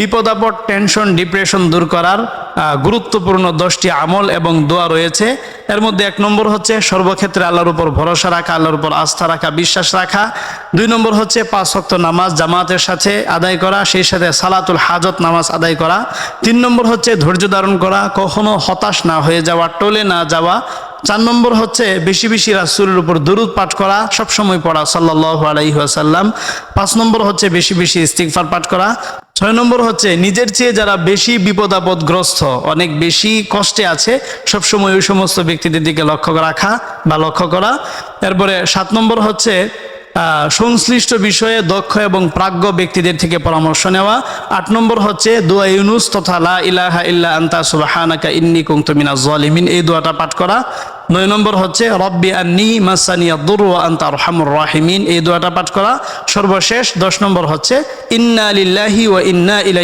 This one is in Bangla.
বিপদাপদ টেনশন ডিপ্রেশন দূর করার গুরুত্বপূর্ণ দশটি আমল এবং দোয়া রয়েছে। এর মধ্যে এক নম্বর হচ্ছে সর্বক্ষেত্রে আল্লাহর উপর ভরসা রাখা, আল্লাহর উপর আস্থা রাখা, বিশ্বাস রাখা। দুই নম্বর হচ্ছে পাঁচ শক্ত নামাজ জামাতের সাথে আদায় করা, সেই সাথে সালাতুল হাজত নামাজ আদায় করা। তিন নম্বর হচ্ছে ধৈর্য ধারণ করা, কখনো হতাশ না হয়ে যাওয়া, টলে না যাওয়া। চার নম্বর হচ্ছে বেশি বেশি রাসুলের উপর দরুদ পাঠ করা, সবসময় পড়া সাল্লাহ আলাইসাল্লাম পাঁচ নম্বর হচ্ছে বেশি বেশি ইস্তিকফার পাঠ করা ছয় নম্বর হচ্ছে, নিজের চেয়ে যারা বেশি বিপদ আপদগ্রস্ত অনেক বেশি কষ্টে আছে, সবসময় ওই সমস্ত ব্যক্তিদের দিকে লক্ষ্য রাখা বা লক্ষ্য করা। এরপরে সাত নম্বর হচ্ছে সংশ্লিষ্ট বিষয়ে দক্ষ এবং প্রাজ্ঞ ব্যক্তিদের থেকে পরামর্শ নেওয়া। আট নম্বর হচ্ছে, দোয়া ইউনুস তথা লা ইলাহা ইল্লা আন্তা সুবহানাকা ইন্নি কুনতু মিনাজ জালিমিন। এই দোয়াটা পাঠ করা। নয় নম্বর হচ্ছে, রব্বি আন্নি মাসানিয়া দুর ওয়া আন্তা আরহামুর রাহিমিন। এই দোয়াটা পাঠ করা। সর্বশেষ দশ নম্বর হচ্ছে, ইন্না লিল্লাহি ওয়া ইন্না ইলাই